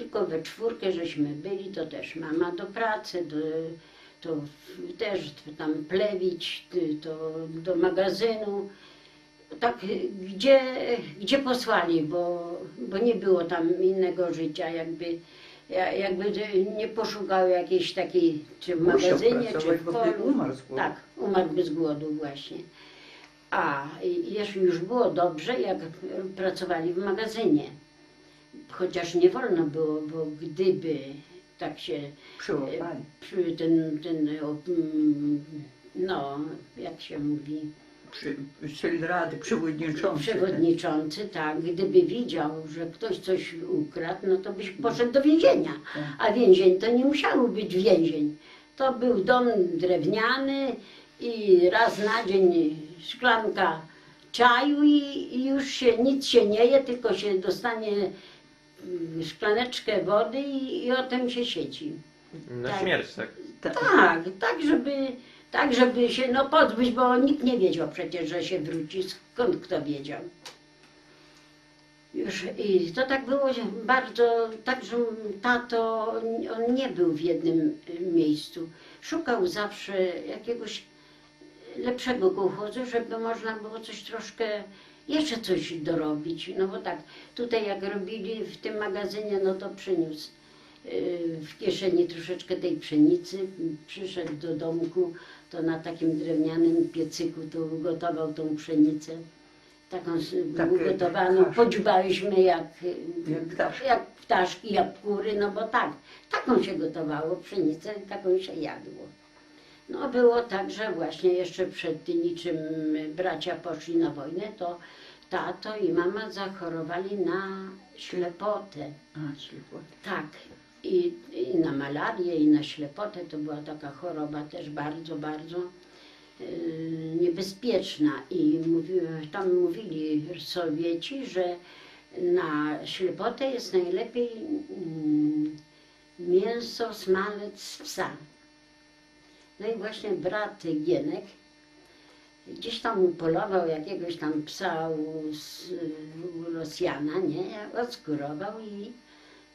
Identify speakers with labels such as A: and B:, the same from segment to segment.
A: tylko we czwórkę żeśmy byli, to też mama do pracy, do, to też tam plewić, to do magazynu. Tak, gdzie, gdzie posłali, bo, bo nie było tam innego życia, jakby, ja- jakby nie poszukał jakiejś takiej, czy w magazynie, czy w polu.
B: umarł z głodu.
A: Tak, umarłby z głodu właśnie. A jeszcze już było dobrze, jak pracowali w magazynie. Chociaż nie wolno było, bo gdyby tak się
B: Przyłapali.
A: przy ten, ten o, mm, no, jak się mówi,
B: Przy, czyli rady przewodniczący.
A: przewodniczący, tak, gdyby widział, że ktoś coś ukradł, no to byś poszedł do więzienia.
B: Tak.
A: A więzień to nie musiało być więzień. To był dom drewniany i raz na dzień szklanka czaju i, i już się nic się nie je, tylko się dostanie mm, szklaneczkę wody i, i o tym się siedzi.
C: Na
A: Tak.
C: śmierć, tak?
B: Tak.
A: Tak, tak żeby, tak żeby się no pozbyć, bo nikt nie wiedział przecież, że się wróci. Skąd kto wiedział? Już i to tak było że bardzo, tak że tato, on nie był w jednym y, miejscu. Szukał zawsze jakiegoś lepszego kołchozu, żeby można było coś troszkę, jeszcze coś dorobić. No bo tak, tutaj jak robili w tym magazynie, no to przyniósł y, w kieszeni troszeczkę tej pszenicy, przyszedł do domku, to na takim drewnianym piecyku to ugotował tą pszenicę. Taką
B: Tak,
A: ugotowaną, podziubaliśmy jak,
B: Jak ptaszki.
A: jak ptaszki, jak kury, no bo tak, taką się gotowało pszenicę, taką się jadło. No było tak, że właśnie jeszcze przed niczym bracia poszli na wojnę, to tato i mama zachorowali na ślepotę.
B: A, ślepło.
A: Tak. I, I na malarię, i na ślepotę to była taka choroba też bardzo, bardzo yy, niebezpieczna. I mówiły, tam mówili Sowieci, że na ślepotę jest najlepiej mm, mięso, smalec psa. No i właśnie brat Gienek gdzieś tam upolował jakiegoś tam psa u, u Rosjana, nie? Odskurował i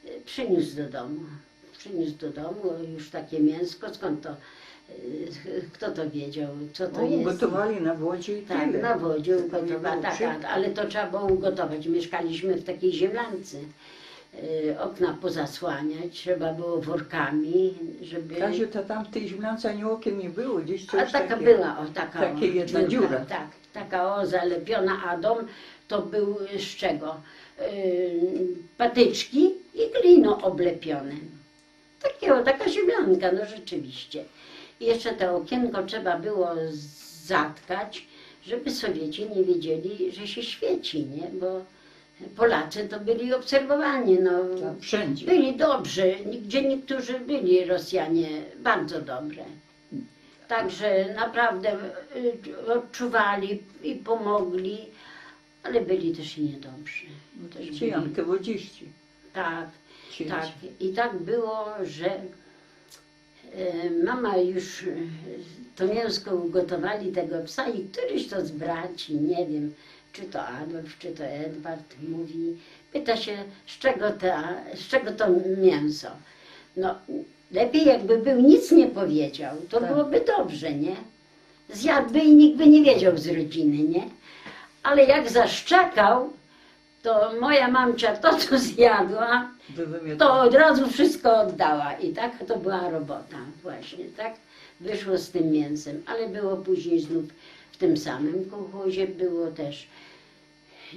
A: y, przyniósł do domu. Przyniósł do domu już takie mięsko, skąd to, y, kto to wiedział, co to
B: O,
A: jest.
B: Ugotowali na wodzie i
A: Tak,
B: tyle.
A: na wodzie
B: To nie
A: ugotowa,
B: było szybko.
A: tak, ale to trzeba było ugotować. Mieszkaliśmy w takiej ziemlance. Y, Okna pozasłaniać, trzeba było workami, żeby...
B: Kaziu, to tam w tej ziemlance ani okien nie było, gdzieś
A: A
B: coś
A: taka
B: takie.
A: była, o taka
B: takie
A: o,
B: jedna
A: dziurka,
B: dziura.
A: Tak, taka o zalepiona, a dom to był z czego? Yy, patyczki i glino oblepione. Takie, o, taka ziemlanka, no rzeczywiście. I jeszcze to okienko trzeba było zatkać, żeby Sowieci nie wiedzieli, że się świeci, nie? Bo Polacy to byli obserwowani, no.
B: Wszędzie.
A: Byli dobrzy, gdzie niektórzy byli Rosjanie bardzo dobre. Także naprawdę y, odczuwali i pomogli, ale byli też i niedobrzy. Też
B: Ci
A: tak,
B: Ci-
A: tak. I tak było, że e, mama już e, to mięsko ugotowali tego psa i któryś to z braci, nie wiem, czy to Adolf, czy to Edward mówi, pyta się, z czego, ta, z czego to mięso. No, lepiej jakby był, nic nie powiedział, to
B: Tak.
A: byłoby dobrze, nie? Zjadłby i nikt by nie wiedział z rodziny, nie? Ale jak zaszczekał, to moja mamcia to, co zjadła, to od razu wszystko oddała. I tak to była robota właśnie, tak? Wyszło z tym mięsem, ale było później znów tym samym kołchozie, było też,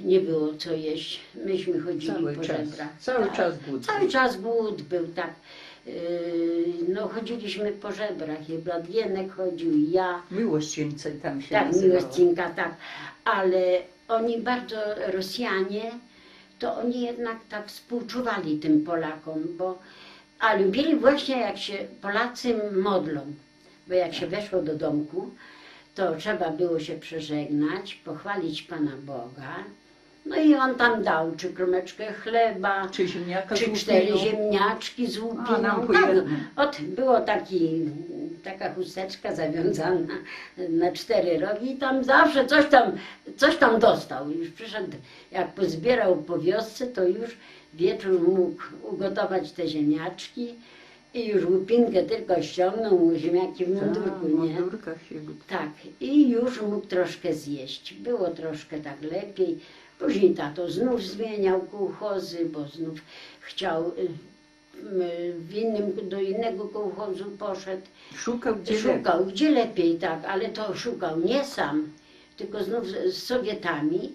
A: nie było co jeść. Myśmy chodzili
B: Cały
A: po
B: czas.
A: żebrach.
B: Cały
A: Tak.
B: czas głód.
A: Cały czas głód był, tak. Yy, No chodziliśmy po żebrach, i brat Gienek chodził, i ja.
B: Miłościńcy tam się
A: Tak,
B: nazywało.
A: miłościnka, tak. Ale oni bardzo, Rosjanie, to oni jednak tak współczuwali tym Polakom, bo, a lubili właśnie jak się Polacy modlą, bo jak się weszło do domku, to trzeba było się przeżegnać, pochwalić Pana Boga, no i on tam dał czy kromeczkę chleba,
B: Czy ziemniaka
A: czy cztery
B: łupiną.
A: ziemniaczki z
B: A,
A: łupiną.
B: nam po
A: Tak. Ot, było taki, taka chusteczka zawiązana na cztery rogi i tam zawsze coś tam, coś tam dostał. Już przyszedł, jak pozbierał po wiosce, to już wieczór mógł ugotować te ziemniaczki i już łupinkę tylko ściągnął, mu ziemniaki w mundurku,
B: Tak, w
A: nie?
B: mundurkach się
A: Tak, i już mógł troszkę zjeść. Było troszkę tak lepiej. Później tato znów zmieniał kołchozy, bo znów chciał, y, y, w innym, do innego kołchozu poszedł.
B: Szukał gdzie
A: Szukał, gdzie lepiej, tak, ale to szukał nie sam, tylko znów z, z Sowietami,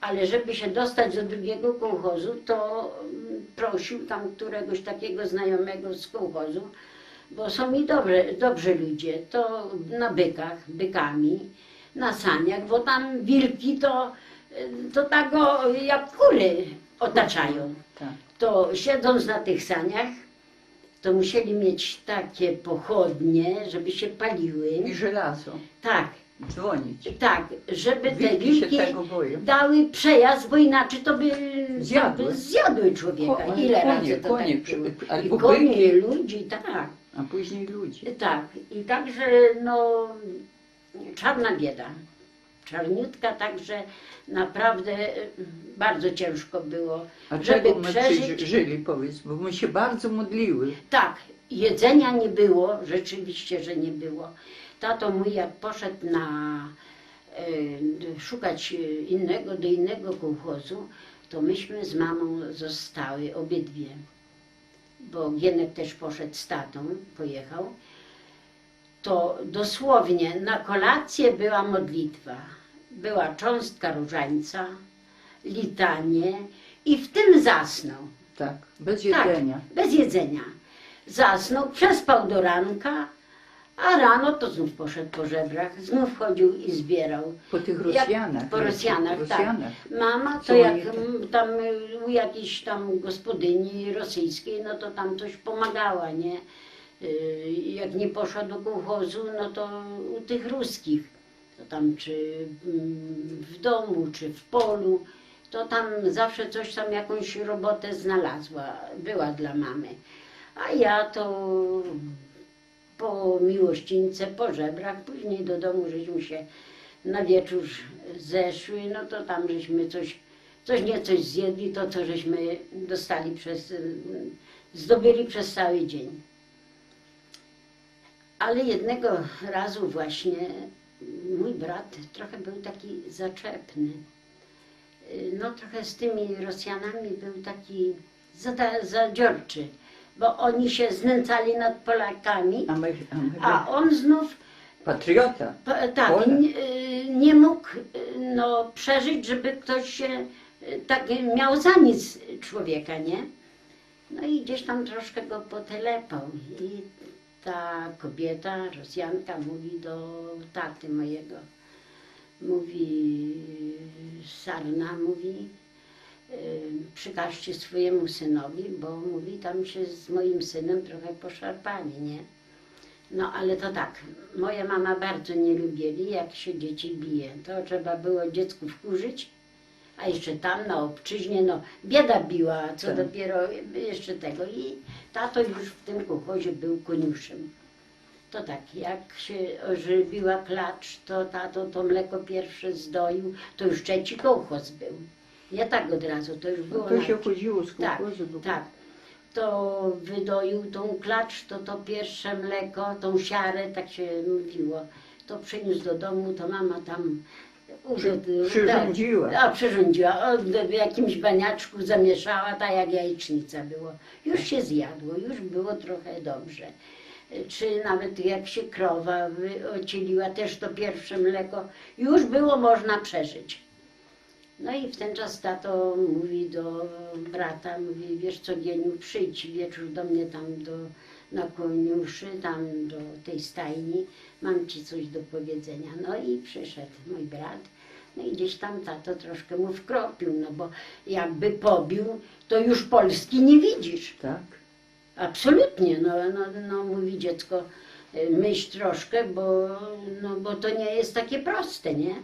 A: ale żeby się dostać do drugiego kołchozu, to mm, prosił tam któregoś takiego znajomego z kołchozu, bo są i dobre, dobrzy ludzie, to na bykach, bykami, na saniach, bo tam wilki to, to tak go jak kury otaczają
B: Tak.
A: to siedząc na tych saniach, to musieli mieć takie pochodnie, żeby się paliły.
B: I żelazo.
A: Tak,
B: Dzwonić.
A: tak, żeby te
B: Wilki się
A: wilki
B: tego boją.
A: dały przejazd, bo inaczej to by
B: Zjadły.
A: by zjadły człowieka.
B: Ko-
A: Ile
B: konie,
A: razy to
B: konie
A: tak
B: przy-
A: było.
B: albo
A: I konie,
B: byki.
A: ludzi, tak.
B: A później ludzie.
A: Tak, i także no czarna bieda. Czarniutka, także naprawdę y, bardzo ciężko było,
B: A
A: żeby
B: czego my
A: przeżyć.
B: żyli, powiedz, bo my się bardzo modliły.
A: Tak, jedzenia nie było, rzeczywiście, że nie było. Tato mój jak poszedł na e, szukać innego, do innego kołchozu, to myśmy z mamą zostały obydwie. Bo Gienek też poszedł z tatą, pojechał. To dosłownie na kolację była modlitwa. Była cząstka różańca, litanie i w tym zasnął.
B: Tak, bez
A: Tak,
B: jedzenia.
A: bez jedzenia. Zasnął, przespał do ranka, a rano to znów poszedł po żebrach, znów chodził i zbierał.
B: Po tych
A: Jak-
B: Rosjanach.
A: po Rosjanach, tak.
B: Rosjanach.
A: Mama to jak
B: tam-
A: u jakiejś tam gospodyni rosyjskiej, no to tam coś pomagała, nie? Y, Jak nie poszła do kołchozu, no to u tych ruskich, to tam czy mm, w domu, czy w polu, to tam zawsze coś tam, jakąś robotę znalazła, była dla mamy. A ja to po miłościńce, po żebrach, później do domu żeśmy się na wieczór zeszły, no to tam żeśmy coś, coś nie coś zjedli, to co żeśmy dostali przez, zdobyli przez cały dzień. Ale jednego razu właśnie mój brat trochę był taki zaczepny. No trochę z tymi Rosjanami był taki zadziorczy, bo oni się znęcali nad Polakami,
B: A my, a my
A: a on znów
B: patriota.
A: Pa- Tak,
B: Polak.
A: nie, y, nie mógł y, no, przeżyć, żeby ktoś się y, tak miał za nic człowieka, nie? No i gdzieś tam troszkę go potelepał. I ta kobieta, Rosjanka, mówi do taty mojego, mówi, Sarna mówi, y, przykażcie swojemu synowi, bo mówi, tam się z moim synem trochę poszarpali, nie? No ale to tak, moja mama bardzo nie lubieli, jak się dzieci bije. To trzeba było dziecku wkurzyć, a jeszcze tam na obczyźnie, no bieda biła, co
B: Tak.
A: dopiero jeszcze tego. I tato już w tym kołchozie był koniuszem. To tak, jak się ożywiła klacz, to tato to mleko pierwsze zdoił, to już trzeci kołchoz był. Nie tak od razu, to już było
B: No To się
A: na-
B: chodziło z
A: tak,
B: do
A: tak. To wydoił tą klacz, to to pierwsze mleko, tą siarę, tak się mówiło. To przyniósł do domu, to mama tam urząd-
B: przyrządziła.
A: A, przyrządziła. O, w jakimś baniaczku zamieszała, tak jak jajecznica było. Już się zjadło, już było trochę dobrze. Czy nawet jak się krowa wy- ocieliła, też to pierwsze mleko, już było można przeżyć. No i w ten czas tato mówi do brata, mówi, wiesz co Gieniu, przyjdź wieczór do mnie tam do, na koniuszy, tam do tej stajni, mam ci coś do powiedzenia. No i przyszedł mój brat, no i gdzieś tam tato troszkę mu wkropił, no bo jakby pobił, to już Polski nie widzisz.
B: Tak.
A: Absolutnie, no, no, no mówi dziecko, myśl troszkę, bo, no, bo to nie jest takie proste, nie?